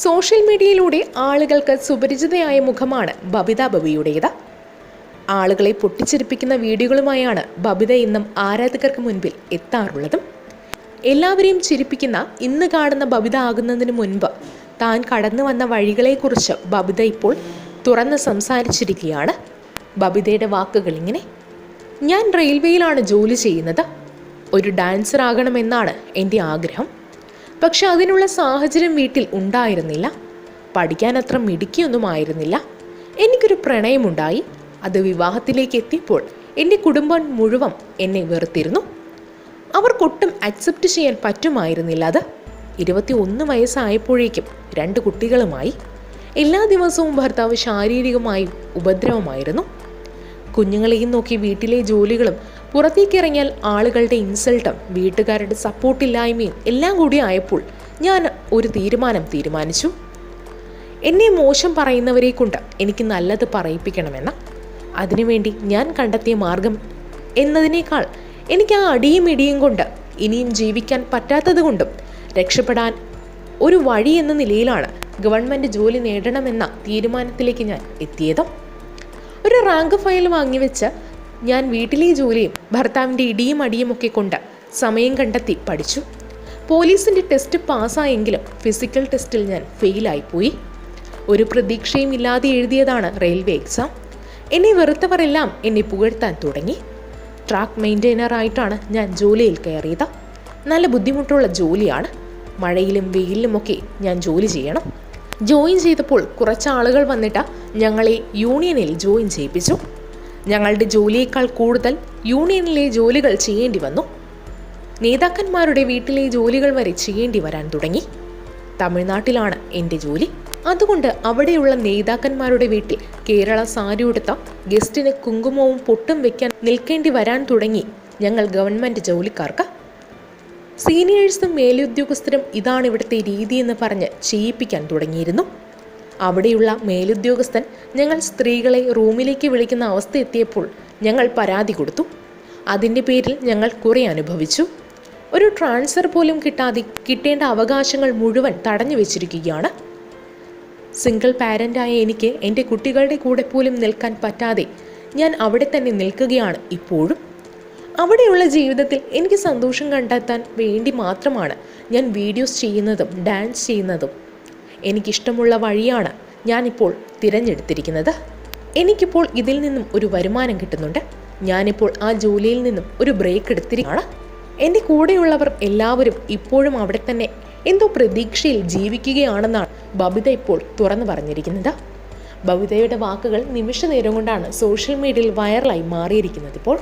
Social മീഡിയയിലൂടെ ആളുകൾക്ക് സുപരിചിതയായ മുഖമാണ് ബബിത ബബിയുടേത്. ആളുകളെ പൊട്ടിച്ചിരിപ്പിക്കുന്ന വീഡിയോകളുമായാണ് ബബിത ഇന്നും ആരാധകർക്ക് മുൻപിൽ എത്താറുള്ളതും. എല്ലാവരെയും ചിരിപ്പിക്കുന്ന ഇന്ന് കാണുന്ന ബബിത ആകുന്നതിന് മുൻപ് താൻ കടന്നു വന്ന വഴികളെക്കുറിച്ച് ബബിത ഇപ്പോൾ തുറന്ന് സംസാരിച്ചിരിക്കുകയാണ്. ബബിതയുടെ വാക്കുകൾ ഇങ്ങനെ ഞാൻ റെയിൽവേയിലാണ് ജോലി ചെയ്യുന്നത്. ഒരു ഡാൻസർ ആകണമെന്നാണ് എന്റെ ആഗ്രഹം. പക്ഷെ അതിനുള്ള സാഹചര്യം വീട്ടിൽ ഉണ്ടായിരുന്നില്ല. പഠിക്കാൻ അത്ര മിടുക്കിയൊന്നും ആയിരുന്നില്ല എനിക്കൊരു പ്രണയമുണ്ടായി. അത് വിവാഹത്തിലേക്ക് എത്തിയപ്പോൾ എന്റെ കുടുംബം മുഴുവൻ എന്നെ വെറുത്തിരുന്നു. അവർക്കൊട്ടും അക്സെപ്റ്റ് ചെയ്യാൻ പറ്റുമായിരുന്നില്ല അത്. ഇരുപത്തി ഒന്ന് വയസ്സായപ്പോഴേക്കും രണ്ട് കുട്ടികളുമായി. എല്ലാ ദിവസവും ഭർത്താവ് ശാരീരികമായി ഉപദ്രവമായിരുന്നു. കുഞ്ഞുങ്ങളെയും നോക്കി വീട്ടിലെ ജോലികളും പുറത്തേക്ക് ഇറങ്ങിയാൽ ആളുകളുടെ ഇൻസൾട്ടും വീട്ടുകാരുടെ സപ്പോർട്ടില്ലായ്മയും എല്ലാം കൂടി ആയപ്പോൾ ഞാൻ ഒരു തീരുമാനം തീരുമാനിച്ചു. എന്നെ മോശം പറയുന്നവരെ കൊണ്ട് എനിക്ക് നല്ലത് പറയിപ്പിക്കണമെന്ന അതിനുവേണ്ടി ഞാൻ കണ്ടെത്തിയ മാർഗം എന്നതിനേക്കാൾ എനിക്ക് ആ അടിയും ഇടിയും കൊണ്ട് ഇനിയും ജീവിക്കാൻ പറ്റാത്തത് കൊണ്ടും രക്ഷപ്പെടാൻ ഒരു വഴി എന്ന നിലയിലാണ് ഗവൺമെന്റ് ജോലി നേടണമെന്ന തീരുമാനത്തിലേക്ക് ഞാൻ എത്തിയത്. ഒരു റാങ്ക് ഫയൽ വാങ്ങിവെച്ച് ഞാൻ വീട്ടിലെ ജോലിയും ഭർത്താവിന്റെ ഇടിയും അടിയും ഒക്കെ കൊണ്ട് സമയം കണ്ടെത്തി പഠിച്ചു. പോലീസിന്റെ ടെസ്റ്റ് പാസ്സായെങ്കിലും ഫിസിക്കൽ ടെസ്റ്റിൽ ഞാൻ ഫെയിലായിപ്പോയി ഒരു പ്രതീക്ഷയും ഇല്ലാതെ എഴുതിയതാണ് റെയിൽവേ എക്സാം. എന്നെ വെറുത്തവരെല്ലാം എന്നെ പുകഴ്ത്താൻ തുടങ്ങി. ട്രാക്ക് മെയിന്റെയിനറായിട്ടാണ് ഞാൻ ജോലിയിൽ കയറിയത്. നല്ല ബുദ്ധിമുട്ടുള്ള ജോലിയാണ്. മഴയിലും വെയിലിലുമൊക്കെ ഞാൻ ജോലി ചെയ്യണം. ജോയിൻ ചെയ്തപ്പോൾ കുറച്ച് ആളുകൾ വന്നിട്ട് ഞങ്ങളെ യൂണിയനിൽ ജോയിൻ ചെയ്യിപ്പിച്ചു. ഞങ്ങളുടെ ജോലിയേക്കാൾ കൂടുതൽ യൂണിയനിലെ ജോലികൾ ചെയ്യേണ്ടി വന്നു. നേതാക്കന്മാരുടെ വീട്ടിലെ ജോലികൾ വരെ ചെയ്യേണ്ടി വരാൻ തുടങ്ങി. തമിഴ്നാട്ടിലാണ് എന്റെ ജോലി. അതുകൊണ്ട് അവിടെയുള്ള നേതാക്കന്മാരുടെ വീട്ടിൽ കേരള സാരി ഉടുത്ത ഗസ്റ്റിന് കുങ്കുമവും പൊട്ടും വെക്കാൻ നിൽക്കേണ്ടി വരാൻ തുടങ്ങി ഞങ്ങൾ ഗവൺമെന്റ് ജോലിക്കാർക്ക്. സീനിയേഴ്സും മേലുദ്യോഗസ്ഥരും ഇതാണ് ഇവിടുത്തെ രീതി എന്ന് പറഞ്ഞ് ചെയ്യിപ്പിക്കാൻ തുടങ്ങിയിരുന്നു. അവിടെയുള്ള മേലുദ്യോഗസ്ഥൻ ഞങ്ങൾ സ്ത്രീകളെ റൂമിലേക്ക് വിളിക്കുന്ന അവസ്ഥ എത്തിയപ്പോൾ ഞങ്ങൾ പരാതി കൊടുത്തു. അതിന്റെ പേരിൽ ഞങ്ങൾ കുറെ അനുഭവിച്ചു. ഒരു ട്രാൻസ്ഫർ പോലും കിട്ടാതെ കിട്ടേണ്ട അവകാശങ്ങൾ മുഴുവൻ തടഞ്ഞു വെച്ചിരിക്കുകയാണ്. സിംഗിൾ പാരന്റായ എനിക്ക് എന്റെ കുട്ടികളുടെ കൂടെ പോലും നിൽക്കാൻ പറ്റാതെ ഞാൻ അവിടെ തന്നെ നിൽക്കുകയാണ് ഇപ്പോഴും. അവിടെയുള്ള ജീവിതത്തിൽ എനിക്ക് സന്തോഷം കണ്ടെത്താൻ വേണ്ടി മാത്രമാണ് ഞാൻ വീഡിയോസ് ചെയ്യുന്നതും ഡാൻസ് ചെയ്യുന്നതും. എനിക്കിഷ്ടമുള്ള വഴിയാണ് ഞാനിപ്പോൾ തിരഞ്ഞെടുത്തിരിക്കുന്നത്. എനിക്കിപ്പോൾ ഇതിൽ നിന്നും ഒരു വരുമാനം കിട്ടുന്നുണ്ട്. ഞാനിപ്പോൾ ആ ജോലിയിൽ നിന്നും ഒരു ബ്രേക്ക് എടുത്തിരിക്കുകയാണ്. എന്റെ കൂടെയുള്ളവർ എല്ലാവരും ഇപ്പോഴും അവിടെ തന്നെ എന്തോ പ്രതീക്ഷയിൽ ജീവിക്കുകയാണെന്നാണ് ബബിത ഇപ്പോൾ തുറന്നു പറഞ്ഞിരിക്കുന്നത്. ബബിതയുടെ വാക്കുകൾ നിമിഷ നേരം കൊണ്ടാണ് സോഷ്യൽ മീഡിയയിൽ വൈറലായി മാറിയിരിക്കുന്നത് ഇപ്പോൾ.